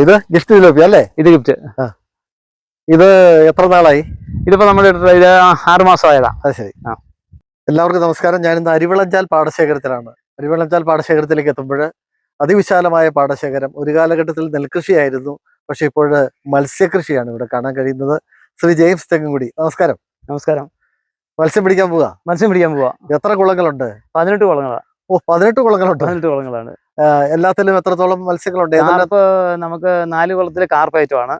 ഇത് ഗിഫ്റ്റ് തിലോപ്പി അല്ലേ? ഇത് ഗിഫ്റ്റ് ഇത് എത്ര നാളായി? ഇതിപ്പോ നമ്മുടെ ഇത് ആറ് മാസമായതാ. അത് ശരി. ആ. എല്ലാവർക്കും നമസ്കാരം. ഞാനിന്ന് അരിവിളഞ്ചാൽ പാടശേഖരത്തിലാണ്. അരിവിളഞ്ചാൽ പാടശേഖരത്തിലേക്ക് എത്തുമ്പോൾ അതിവിശാലമായ പാടശേഖരം ഒരു കാലഘട്ടത്തിൽ നെൽകൃഷിയായിരുന്നു. പക്ഷെ ഇപ്പോൾ മത്സ്യകൃഷിയാണ് ഇവിടെ കാണാൻ കഴിയുന്നത്. ശ്രീ ജെയിംസ് തെങ്ങുംകുടി നമസ്കാരം. നമസ്കാരം. മത്സ്യം പിടിക്കാൻ പോവാ? മത്സ്യം പിടിക്കാൻ പോവാ. എത്ര കുളങ്ങളുണ്ട്? പതിനെട്ട് കുളങ്ങളാണ് ഓ പതിനെട്ട് കുളങ്ങളുണ്ട്. പതിനെട്ട് കുളങ്ങളാണ്. എല്ലാത്തിലും എത്രത്തോളം മത്സ്യങ്ങളുണ്ട്? നമുക്ക് നാല് കുളത്തിൽ കാർപ്പയറ്റമാണ്.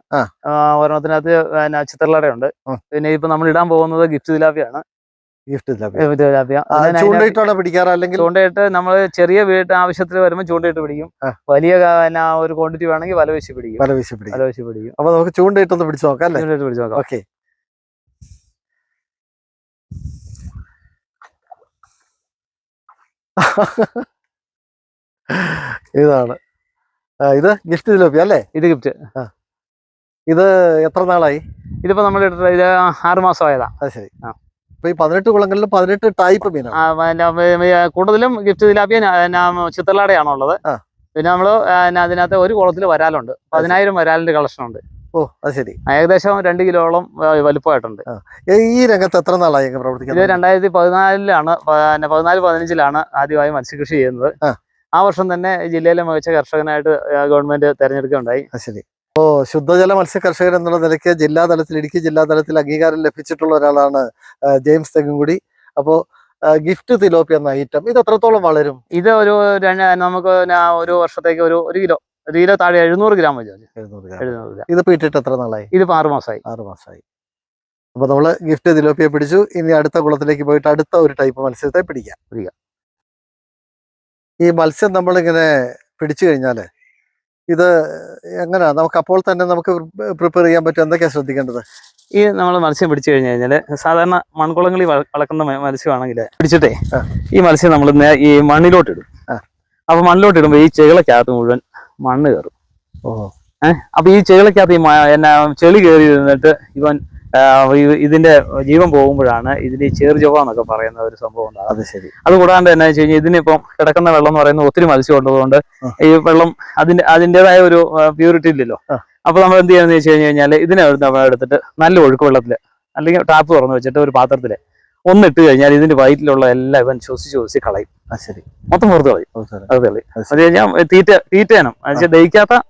ഒരെണ്ണത്തിനകത്ത് ചിത്രലടയുണ്ട്. പിന്നെ ഇപ്പൊ നമ്മൾ ഇടാൻ പോകുന്നത് ഗിഫ്റ്റ് തിലാപ്പിയാണ് ചൂണ്ടയിട്ട് നമ്മൾ ചെറിയ വീട്ട് ആവശ്യത്തിന് വരുമ്പോൾ ചൂണ്ടയിട്ട് പിടിക്കും. വലിയ ഒരു ക്വാണ്ടിറ്റി വേണമെങ്കിൽ വല പിടിക്കും. വല വീശി പിടിക്കും. വല പിടിക്കും. അപ്പൊ നമുക്ക് ചൂണ്ടയിട്ടൊന്ന് പിടിച്ചു നോക്കാം അല്ലേ? ചൂണ്ടയിട്ട് പിടിച്ചു നോക്കാം. ഓക്കെ. ഇതാണ്. ഇത് ഗിഫ്റ്റ് ഇതിലോപ്പി അല്ലേ? ഇത് ഗിഫ്റ്റ്. ഇത് എത്ര നാളായി? ഇതിപ്പോ നമ്മൾ ഇത് ആറ് മാസമായതാ. അത് ശരി. ആ. ഈ പതിനെട്ട് കുളങ്ങളിലും പതിനെട്ട് ടൈപ്പ് മീനാണ്. കൂടുതലും ഗിഫ്റ്റ് തിലാപ്പിയ ചിത്രലാടയാണോ ഉള്ളത് പിന്നെ പിന്നെ അതിനകത്ത് ഒരു കുളത്തിൽ വരാലുണ്ട്. പതിനായിരം വരാലിന്റെ കളക്ഷൻ ഉണ്ട് ഓ അത് ശരി. ഏകദേശം രണ്ട് കിലോളം വലുപ്പമായിട്ടുണ്ട്. ഈ രംഗത്ത് എത്ര നാളായി പ്രവർത്തിക്കുന്നത് ഇത് രണ്ടായിരത്തി പതിനാലിലാണ് പതിനാല് പതിനഞ്ചിലാണ് ആദ്യമായി മത്സ്യകൃഷി ചെയ്യുന്നത്. ആ. വർഷം തന്നെ ജില്ലയിലെ മികച്ച കർഷകനായിട്ട് ഗവൺമെന്റ് തെരഞ്ഞെടുക്കുകയുണ്ടായി ശരി ഓ ശുദ്ധജല മത്സ്യ കർഷകർ എന്നുള്ള നിലയ്ക്ക് ജില്ലാ തലത്തിൽ ഇടുക്കി ജില്ലാ തലത്തിൽ അംഗീകാരം ലഭിച്ചിട്ടുള്ള ഒരാളാണ് ജെയിംസ് തെങ്ങുംകുടി അപ്പോ ഗിഫ്റ്റ് തിലോപ്പി എന്ന ഐറ്റം ഇത് എത്രത്തോളം വളരും ഇത് ഒരു നമുക്ക് ഒരു വർഷത്തേക്ക് ഒരു ഒരു കിലോ ഒരു കിലോ താഴെ എഴുന്നൂറ് ഗ്രാം വെച്ചു. എഴുന്നൂറ് ഗ്രാം. എഴുന്നൂറ് ഗ്രാം ഇതിപ്പോ ഇട്ടിട്ട് എത്ര നാളായി ഇതിപ്പോ ആറ് മാസമായി ആറ് മാസമായി അപ്പൊ നമ്മൾ ഗിഫ്റ്റ് തിലോപ്പിയെ പിടിച്ചു ഇനി അടുത്ത കുളത്തിലേക്ക് പോയിട്ട് അടുത്ത ഒരു ടൈപ്പ് മത്സ്യത്തെ പിടിക്കാം പിടിക്കാം. ഈ മത്സ്യം നമ്മളിങ്ങനെ പിടിച്ചു കഴിഞ്ഞാൽ ഇത് എങ്ങനെയാ നമുക്ക് അപ്പോൾ തന്നെ നമുക്ക് പ്രിപ്പയർ ചെയ്യാൻ പറ്റും. എന്തൊക്കെയാ ശ്രദ്ധിക്കേണ്ടത്? ഈ നമ്മൾ മത്സ്യം പിടിച്ചു കഴിഞ്ഞു കഴിഞ്ഞാൽ സാധാരണ മൺകുളങ്ങളിൽ വളക്കുന്ന മത്സ്യമാണെങ്കിൽ പിടിച്ചിട്ടേ ഈ മത്സ്യം നമ്മൾ ഈ മണ്ണിലോട്ട് ഇടും. അപ്പൊ മണ്ണിലോട്ട് ഇടുമ്പോൾ ഈ ചെകിളക്കകത്ത് മുഴുവൻ മണ്ണ് കയറും. ഓഹോ. അപ്പൊ ഈ ചെകിളക്കകത്ത് ഈ എന്നാ ചെളി കയറി ഇരുന്നിട്ട് ഇവൻ ഇതിന്റെ ജീവൻ പോകുമ്പോഴാണ് ഇതിന്റെ ചേർ ചേർജവ എന്നൊക്കെ പറയുന്ന ഒരു സംഭവം ഉണ്ടാകും അത് ശരി. അത് കൂടാണ്ട് എന്നാ വെച്ച് കഴിഞ്ഞാൽ ഇതിനിപ്പം കിടക്കുന്ന വെള്ളം എന്ന് പറയുന്നത് ഒത്തിരി മത്സ്യം ഉള്ളതുകൊണ്ട് ഈ വെള്ളം അതിന്റെ അതിന്റെതായ ഒരു പ്യൂരിറ്റി ഇല്ലല്ലോ. അപ്പൊ നമ്മൾ എന്ത് ചെയ്യാന്ന് വെച്ച് കഴിഞ്ഞു കഴിഞ്ഞാൽ ഇതിനെ നമ്മൾ എടുത്തിട്ട് നല്ല ഒഴുക്ക് വെള്ളത്തിൽ അല്ലെങ്കിൽ ടാപ്പ് തുറന്നു വെച്ചിട്ട് ഒരു ഒന്നിട്ട് കഴിഞ്ഞാൽ ഇതിന്റെ വയറ്റിലുള്ള എല്ലാം ഇവൻ ശ്വസിച്ച് ശ്വസിച്ച് കളയും. ശരി. മൊത്തം പുറത്ത് കളയും. അത് കളയും അത് കഴിഞ്ഞാൽ തീറ്റ തീറ്റേനം എന്നുവെച്ചാൽ ദഹിക്കാത്ത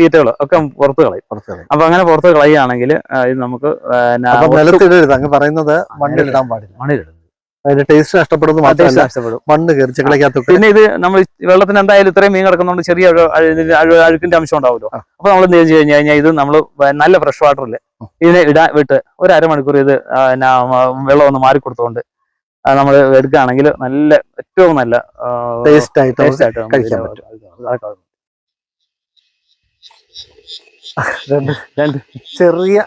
തീറ്റകൾ ഒക്കെ പുറത്ത് കളയും. പുറത്ത് കളയും. അപ്പൊ അങ്ങനെ പുറത്ത് കളയുകയാണെങ്കിൽ ഇത് നമുക്ക് നിലത്തിടരുത് അങ്ങ് പറയുന്നത് മണ്ണിലിടാൻ പാടില്ല. മണ്ണിലിടും. അതിന്റെ ടേസ്റ്റ് നഷ്ടപ്പെടുന്നത് മാത്രമല്ല നഷ്ടപ്പെടും. മണ്ണ് കയറി ചെക്കിളക്കകത്ത് പിന്നെ ഇത് നമ്മൾ വെള്ളത്തിന് എന്തായാലും ഇത്രയും മീൻ കിടക്കുന്നതുകൊണ്ട് ചെറിയ അഴുക്കിന്റെ അംശം ഉണ്ടാവുമല്ലോ. അപ്പൊ നമ്മൾ എന്ത് ചെയ്ത് കഴിഞ്ഞു കഴിഞ്ഞാൽ ഇത് നമ്മൾ നല്ല ഫ്രഷ് വാട്ടറിൽ ഇതിനെ ഇടാൻ വിട്ട് ഒരു അരമണിക്കൂർ ഇത് വെള്ളം ഒന്ന് മാറി കൊടുത്തുകൊണ്ട് നമ്മൾ എടുക്കുകയാണെങ്കിൽ നല്ല ഏറ്റവും നല്ല ടേസ്റ്റ് ആയിട്ട് ടേസ്റ്റ് ആയിട്ട് കഴിക്കാൻ പറ്റും. രണ്ട് ചെറിയ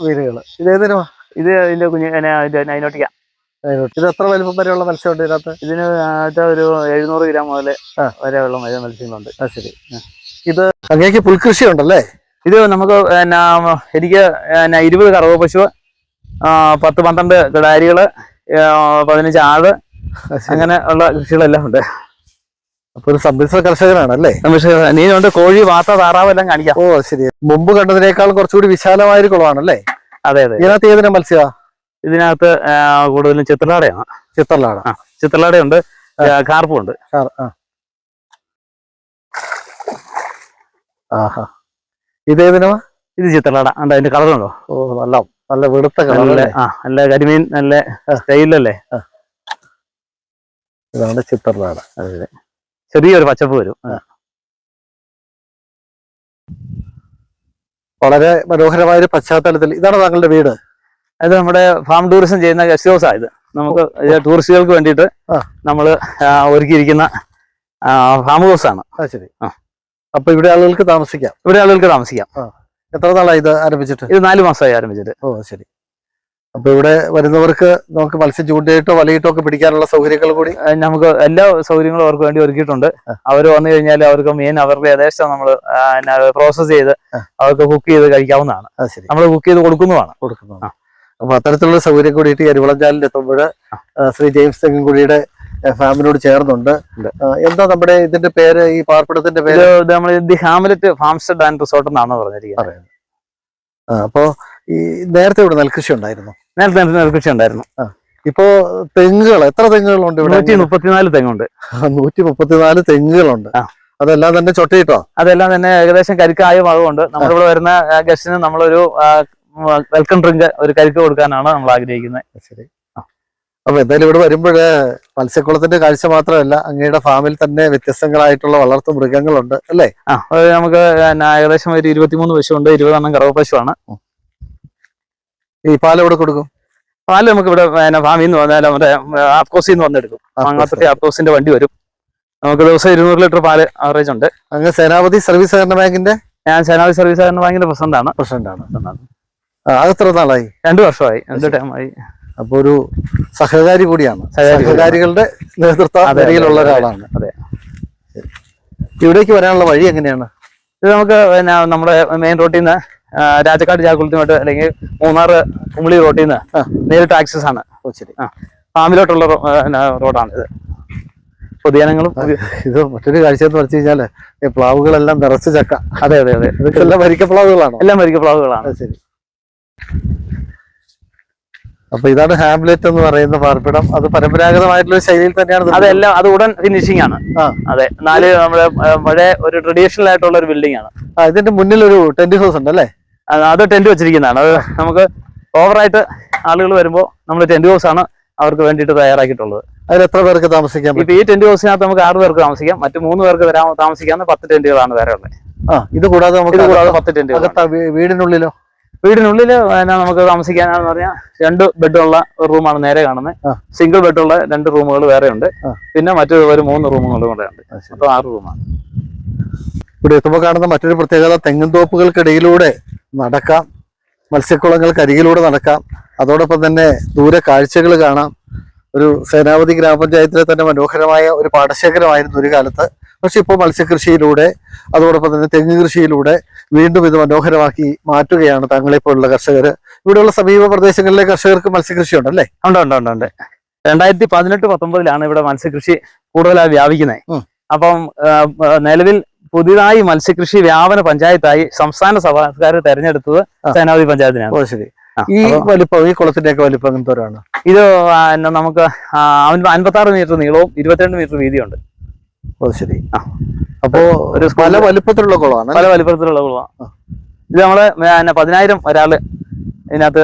മീനുകൾ ഇതേതിനു ഇത് ഇതിന്റെ കുഞ്ഞ് എന്നാ, ഇത് എത്ര വലിപ്പം വരെയുള്ള മത്സ്യമുണ്ട് ഇതിനകത്ത്? ഇതിന് ഒരു എഴുന്നൂറ് ഗ്രാം മുതൽ. വരെ വെള്ളം മത്സ്യങ്ങളുണ്ട്. ശരി. ഇത് അങ്ങേക്ക് പുൽകൃഷി ഉണ്ടല്ലേ ഇത് നമുക്ക് എന്നാ എനിക്ക് എന്നാ ഇരുപത് കറവ പശു പത്ത് പന്ത്രണ്ട് കിടാരികൾ പതിനഞ്ച് ആട് അങ്ങനെ ഉള്ള കൃഷികളെല്ലാം ഉണ്ട്. അപ്പൊ ഒരു സംരക്ഷണ കർഷകനാണ് അല്ലേ പക്ഷേ നീനുണ്ട് കോഴി വാത്ത താറാവ് എല്ലാം കാണിക്കാം. ഓ ശരി മുമ്പ് കണ്ടതിനേക്കാൾ കുറച്ചുകൂടി വിശാലമായ ഒരു കുളമാണല്ലേ? അതെ അതെ. ഇതിനകത്ത് ഏതിനാ മത്സ്യ? ഇതിനകത്ത് കൂടുതലും ചിത്രലാടയാണ്. ചിത്രലാട. ചിത്രലാടയുണ്ട്. കാർപ്പുണ്ട്. ആഹാ. ഇതേതിനോ ഇത് ചിത്രലാട ഉണ്ട് അതിന്റെ കളറുണ്ടോ ഓ നല്ല നല്ല വെളുത്ത കളർ ആ നല്ല കരിമീൻ നല്ല സ്റ്റൈലല്ലേ? ഇതാണ് ചിത്രലാണ് ചെറിയൊരു പച്ചപ്പ് വരും. വളരെ മനോഹരമായ ഒരു പശ്ചാത്തലത്തിൽ ഇതാണ് താങ്കളുടെ വീട്? അത് നമ്മുടെ ഫാം ടൂറിസം ചെയ്യുന്ന ഗസ്റ്റ് ഹൗസ് ആയത് നമുക്ക് ടൂറിസ്റ്റുകൾക്ക് വേണ്ടിയിട്ട് നമ്മൾ ഒരുക്കിയിരിക്കുന്ന ഫാം ഹൗസ് ആണ്. ശരി. ആ. അപ്പൊ ഇവിടെ ആളുകൾക്ക് താമസിക്കാം. ഇവിടെ ആളുകൾക്ക് താമസിക്കാം. എത്ര നാളായി ഇത് ആരംഭിച്ചിട്ട്? ഇത് നാല് മാസമായി ആരംഭിച്ചിട്ട്. ഓ ശരി. അപ്പൊ ഇവിടെ വരുന്നവർക്ക് നമുക്ക് മത്സ്യം ചൂണ്ടയിട്ടോ വലയിട്ടോ ഒക്കെ പിടിക്കാനുള്ള സൗകര്യങ്ങൾ കൂടി? നമുക്ക് എല്ലാ സൗകര്യങ്ങളും അവർക്ക് വേണ്ടി ഒരുക്കിയിട്ടുണ്ട്. അവർ വന്നു കഴിഞ്ഞാൽ അവർക്ക് മീൻ അവരുടെ യഥേഷ്ടം നമ്മൾ പ്രോസസ് ചെയ്ത് അവർക്ക് കുക്ക് ചെയ്ത് കഴിക്കാവുന്നതാണ്. നമ്മൾ കുക്ക് ചെയ്ത് കൊടുക്കുന്നതാണ്. കൊടുക്കുന്നതാണ്. അപ്പൊ അത്തരത്തിലുള്ള സൗകര്യം കൂടിയിട്ട് ഈ അരുവളഞ്ചാലിൽ എത്തുമ്പോൾ ശ്രീ ജെയിംസ് തെങ്ങൻകുഴിയുടെ ഫാമിനോട് ചേർന്നുണ്ട്. എന്താ നമ്മുടെ ഇതിന്റെ പേര് ഈ പാർപ്പിടത്തിന്റെ പേര്? നമ്മൾ the Hamlet Farmstead and Resort എന്നാണ് പറഞ്ഞിരിക്കുന്നത്. അപ്പോ ഈ നേരത്തെ ഇവിടെ നെൽകൃഷി ഉണ്ടായിരുന്നു. നേരത്തെ നേരത്തെ നെൽകൃഷി ഉണ്ടായിരുന്നു. ഇപ്പോ തെങ്ങുകൾ എത്ര തെങ്ങുകളുണ്ട് ഇവിടെ? നൂറ്റി മുപ്പത്തിനാല് തെങ്ങുണ്ട്. നൂറ്റി മുപ്പത്തിനാല് തെങ്ങുകളുണ്ട്. അതെല്ലാം തന്നെ ചൊട്ടിയിട്ടോ? അതെല്ലാം തന്നെ ഏകദേശം കരിക്കായ ഭാഗമുണ്ട്. നമ്മളിവിടെ വരുന്ന ഗസ്റ്റിന് നമ്മളൊരു വെൽക്കം ഡ്രിങ്ക് ഒരു കരിക്ക് കൊടുക്കാനാണ് നമ്മൾ ആഗ്രഹിക്കുന്നത്. ശരി. അപ്പൊ എന്തായാലും ഇവിടെ വരുമ്പോഴ് മത്സ്യക്കുളത്തിന്റെ കാഴ്ച മാത്രമല്ല അങ്ങയുടെ ഫാമിൽ തന്നെ വ്യത്യസ്തങ്ങളായിട്ടുള്ള വളർത്തു മൃഗങ്ങളുണ്ട് അല്ലേ? ആ നമുക്ക് ഏകദേശം ഒരു ഇരുപത്തിമൂന്ന് പശുണ്ട് ഇരുപതെണ്ണം കറവ പശുവാണ് ഈ പാൽ എവിടെ കൊടുക്കും? പാൽ നമുക്ക് ഇവിടെ ഫാമിൽ നിന്ന് വന്നാൽ നമ്മുടെ ആപ്കോസിൽ നിന്ന് വന്നെടുക്കും. മാങ്ങാപ്പട്ടി ആപ്കോസിന്റെ വണ്ടി വരും. നമുക്ക് ദിവസം ഇരുന്നൂറ് ലിറ്റർ പാൽ ആവറേജ് ഉണ്ട്. അങ്ങ് സേനാപതി സർവീസ് സഹകരണ ബാങ്കിന്റെ? ഞാൻ സേനാപതി സർവീസ് സഹകരണ ബാങ്കിന്റെ പ്രസിഡന്റാണ്. പ്രസിഡന്റ് ആണ് ആ, അത് എത്ര നാളായി? രണ്ടു വർഷമായി രണ്ട് ടൈമായി. അപ്പൊ ഒരു സഹകാരി കൂടിയാണ്. സഹകാരി കൂടിയാണ്. സഹകാരികളുടെ നേതൃത്വ നിരയിലുള്ള ഒരാളാണ്. അതെ. ഇവിടേക്ക് വരാനുള്ള വഴി എങ്ങനെയാണ്? ഇത് നമുക്ക് പിന്നെ നമ്മുടെ മെയിൻ റോട്ടിൽ നിന്ന് രാജക്കാട് ജാഗുളത്തുമായിട്ട് അല്ലെങ്കിൽ മൂന്നാർ കുമിളി റോട്ടിൽ നിന്ന് ആ. നേരിട്ട് ആക്സസ് ആണ്. ശരി. ഫാമിലോട്ടുള്ള റോ- റോഡാണ് ഇത്. പൊതുജനങ്ങളും ഇത് മറ്റൊരു കാഴ്ച എന്ന് പറഞ്ഞു കഴിഞ്ഞാൽ പ്ലാവുകളെല്ലാം നിറച്ച് ചക്ക. അതെ അതെ അതെ. ഇതൊക്കെ എല്ലാം മരിക്ക പ്ലാവുകളാണോ എല്ലാം മരിക്ക പ്ലാവുകളാണ് ശരി. അപ്പൊ ഇതാണ് ഹാംലെറ്റ് എന്ന് പറയുന്ന പാർപ്പിടം. അത് പരമ്പരാഗതമായിട്ടുള്ള ശൈലിയിൽ തന്നെയാണ് അതെല്ലാം അത് ഉടൻ ഫിനിഷിംഗ് ആണ്. അതെ. നാല് നമ്മുടെ പഴയ ഒരു ട്രഡീഷണൽ ആയിട്ടുള്ള ഒരു ബിൽഡിംഗ് ആണ്. ഇതിന്റെ മുന്നിൽ ഒരു ടെന്റ് ഹൗസ് ഉണ്ട് അല്ലേ? അത് ടെന്റ് വെച്ചിരിക്കുന്നതാണ്. അത് നമുക്ക് ഓവറായിട്ട് ആളുകൾ വരുമ്പോൾ നമ്മൾ ടെന്റ് ഹൗസ് ആണ് അവർക്ക് വേണ്ടിയിട്ട് തയ്യാറാക്കിയിട്ടുള്ളത്. അതിൽ എത്ര പേർക്ക് താമസിക്കാം ഇപ്പൊ ഈ ടെന്റ് ഹൗസിനകത്ത് നമുക്ക് ആറ് പേർക്ക് താമസിക്കാം. മറ്റു മൂന്ന് പേർക്ക് വരാൻ താമസിക്കാവുന്ന പത്ത് ടെന്റുകളാണ് വേറെ ഉള്ളത്. ആ ഇത് കൂടാതെ നമുക്ക് കൂടാതെ പത്ത് ടെന്റ് വീടിനുള്ളിലോ? വീടിനുള്ളിൽ നമുക്ക് താമസിക്കാനാണെന്ന് പറഞ്ഞാൽ രണ്ട് ബെഡുള്ള ഒരു റൂമാണ് നേരെ കാണുന്നത് സിംഗിൾ ബെഡുള്ള രണ്ട് റൂമുകൾ വേറെ ഉണ്ട്. പിന്നെ മറ്റു ഒരു മൂന്ന് റൂമുകൾ കൂടെ ഉണ്ട്. അപ്പൊ ആറ് റൂമാണ്. ഇവിടെ എത്തുമ്പോൾ കാണുന്ന മറ്റൊരു പ്രത്യേകത തെങ്ങും തോപ്പുകൾക്കിടയിലൂടെ നടക്കാം. മത്സ്യക്കുളങ്ങൾക്കരികിലൂടെ നടക്കാം. അതോടൊപ്പം തന്നെ ദൂരെ കാഴ്ചകൾ കാണാം. ഒരു സേനാപതി ഗ്രാമപഞ്ചായത്തിലെ തന്നെ മനോഹരമായ ഒരു പാടശേഖരമായിരുന്നു ഒരു കാലത്ത്. പക്ഷെ ഇപ്പോൾ മത്സ്യകൃഷിയിലൂടെ അതോടൊപ്പം തന്നെ തെങ്ങ് കൃഷിയിലൂടെ വീണ്ടും ഇത് മനോഹരമാക്കി മാറ്റുകയാണ് തങ്ങളെപ്പോലുള്ള കർഷകർ ഇവിടെയുള്ള സമീപ പ്രദേശങ്ങളിലെ കർഷകർക്ക് മത്സ്യകൃഷി ഉണ്ടല്ലേ ഉണ്ട് ഉണ്ട് ഉണ്ട് ഉണ്ട്. രണ്ടായിരത്തി പതിനെട്ട് പത്തൊമ്പതിലാണ് ഇവിടെ മത്സ്യകൃഷി കൂടുതലായി വ്യാപിക്കുന്നത്. അപ്പം നിലവിൽ പുതിയതായി മത്സ്യകൃഷി വ്യാപന പഞ്ചായത്തായി സംസ്ഥാന സർക്കാർ തെരഞ്ഞെടുത്തത്. സേനാപതി പഞ്ചായത്തിനാണ്. ശരി. ഈ വലിപ്പം ഈ കുളത്തിന്റെ ഒക്കെ വലിപ്പം എന്തോരാണ് ഇത് നമുക്ക് അൻപത്തി ആറ് മീറ്റർ നീളവും ഇരുപത്തിരണ്ട് മീറ്റർ വീതിയുണ്ട് ഓ ശരി ആ. അപ്പോ ഒരു പല വലിപ്പത്തിലുള്ള കുളമാണ് പല വലിപ്പത്തിലുള്ള കുളമാണ്. ഇത് നമ്മൾ പിന്നെ പതിനായിരം ഒരാൾ ഇതിനകത്ത്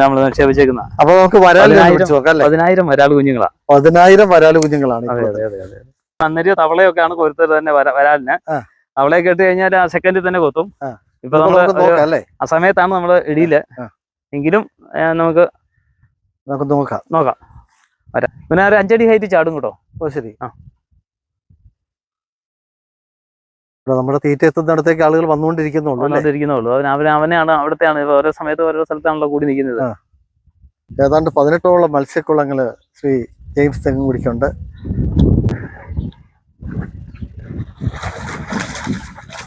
നമ്മൾ നിക്ഷേപിച്ചേക്കുന്ന അപ്പൊ നമുക്ക് വരാൽ പതിനായിരം. വരാൾ പതിനായിരം കുഞ്ഞുങ്ങളാ പതിനായിരം വരാൽ കുഞ്ഞുങ്ങളാണ് അതെ തവളയൊക്കെ അതെ അതെ അതെ തവളയൊക്കെയാണ് കൊരുത്തത് തന്നെ വര- വരാലിന്. തവളയെ കേട്ട് കഴിഞ്ഞാൽ ആ സെക്കൻഡിൽ തന്നെ കൊത്തും. ഇപ്പൊ നമ്മൾ ആ സമയത്താണ് നമ്മൾ ഇടിയിൽ. എങ്കിലും നമുക്ക് നമുക്ക് നോക്കാം. നോക്കാം. വരാം. പിന്നെ ഒരു അഞ്ചടി ഹൈറ്റ് ചാടും കേട്ടോ. ഓ ശരി. ആ. നമ്മുടെ തീറ്റ എത്തുന്നിടത്തേക്ക് ആളുകൾ വന്നുകൊണ്ടിരിക്കുന്നുള്ളൂ. വന്നുകൊണ്ടിരിക്കുന്നുള്ളൂ അതിന് അവനെയാണ് അവിടത്തെയാണ്. ഓരോ സമയത്ത് ഓരോ സ്ഥലത്താണല്ലോ കൂടി നിൽക്കുന്നത്. ഏതാണ്ട് പതിനെട്ടോളം മത്സ്യക്കുളങ്ങൾ ശ്രീ ജെയിംസ് തെങ്ങുകുടിക്കുണ്ട്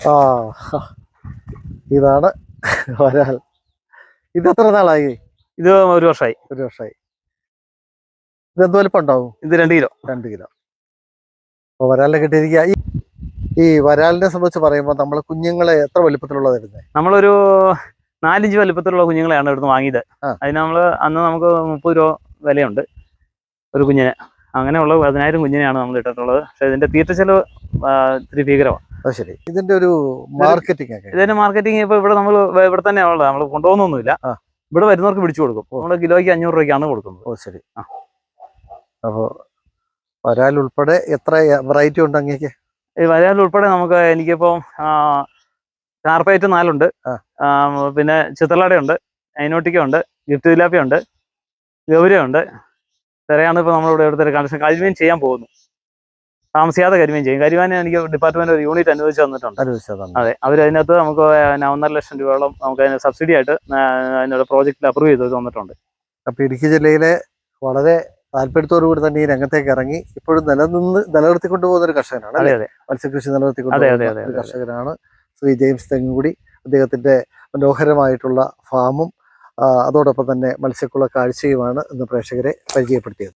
ആ. ഇതാണ് വരാൽ ഇത് എത്ര നാളായി? ഇത് ഒരു വർഷമായി ഒരു വർഷമായി ഇത് എന്ത് വലിപ്പം ഉണ്ടാവും? ഇത് രണ്ട് കിലോ. രണ്ട് കിലോ. അപ്പോൾ വരാലിനെ കിട്ടിയിരിക്കുക. ഈ ഈ വരാലിനെ സംബന്ധിച്ച് പറയുമ്പോൾ നമ്മൾ കുഞ്ഞുങ്ങളെ എത്ര വലിപ്പത്തിലുള്ളത് തരുന്നത് നമ്മളൊരു നാലിഞ്ച് വലിപ്പത്തിലുള്ള കുഞ്ഞുങ്ങളെയാണ് ഇവിടുന്ന് വാങ്ങിയത്. ആ. അതിന് നമ്മൾ അന്ന് നമുക്ക് മുപ്പത് രൂപ വിലയുണ്ട് ഒരു കുഞ്ഞിന്. അങ്ങനെയുള്ള പതിനായിരം കുഞ്ഞിനെയാണ് നമ്മൾ ഇട്ടിട്ടുള്ളത്. പക്ഷേ ഇതിന്റെ തീറ്റ ചിലവ് ആ, ഇത്തിരി ഭീകരമാണ്. അത് ശരി. ഇതിന്റെ ഒരു മാർക്കറ്റിംഗ് ഇതിന്റെ മാർക്കറ്റിംഗ് ഇപ്പൊ ഇവിടെ നമ്മൾ ഇവിടെ തന്നെയാണ് ഉള്ളത്. നമ്മൾ കൊണ്ടുപോകുന്നൊന്നുമില്ല. ഇവിടെ വരുന്നവർക്ക് പിടിച്ചു കൊടുക്കും. നമ്മൾ കിലോയ്ക്ക് അഞ്ഞൂറ് രൂപയ്ക്കാണ് കൊടുക്കുന്നത്. ഓ ശരി. ആ. അപ്പോൾ വരാൽ ഉൾപ്പെടെ എത്ര വെറൈറ്റി ഉണ്ട് അങ്ങേക്ക്? ഈ വരാൽ ഉൾപ്പെടെ നമുക്ക് എനിക്കിപ്പോ കാർപ്പേറ്റ് നാലുണ്ട്. പിന്നെ ചിത്രലടയുണ്ട് അയിനോട്ടിക്കുണ്ട് ഗിഫ്റ്റ് ജിലാപ്പി ഗൗരവുണ്ട് ഗൗരയുണ്ട് ഇപ്പൊ ഇപ്പോൾ നമ്മളിവിടെ ഇവിടുത്തെ കണക്ഷൻ കരിമീൻ ചെയ്യാൻ പോകുന്നു. താമസിയാതെ കരിമീൻ ചെയ്യും. കരിമീൻ എനിക്ക് ഡിപ്പാർട്ട്മെന്റ് ഒരു യൂണിറ്റ് അനുവദിച്ച് തന്നിട്ടുണ്ട്. അതെ. അവർ അതിനകത്ത് നമുക്ക് ഒന്നര ലക്ഷം രൂപയോളം നമുക്ക് അതിന് സബ്സിഡി ആയിട്ട് അതിനോട് പ്രോജക്റ്റിൽ അപ്രൂവ് ചെയ്ത് തന്നിട്ടുണ്ട്. അപ്പൊ ഇടുക്കി ജില്ലയിലെ വളരെ താല്പര്യത്തോടു കൂടി തന്നെ ഈ രംഗത്തേക്ക് ഇറങ്ങി ഇപ്പോഴും നിലനിന്ന് നിലനിർത്തിക്കൊണ്ടു പോകുന്ന ഒരു കർഷകനാണ് അതെ അതെ. മത്സ്യകൃഷി നിലനിർത്തിക്കൊണ്ട് ഒരു കർഷകനാണ് ശ്രീ ജെയിംസ് തെങ്ങുകുടി. അദ്ദേഹത്തിന്റെ മനോഹരമായിട്ടുള്ള ഫാമും അതോടൊപ്പം തന്നെ മത്സ്യക്കുള്ള കാഴ്ചയുമാണ് ഇന്ന് പ്രേക്ഷകരെ പരിചയപ്പെടുത്തിയത്.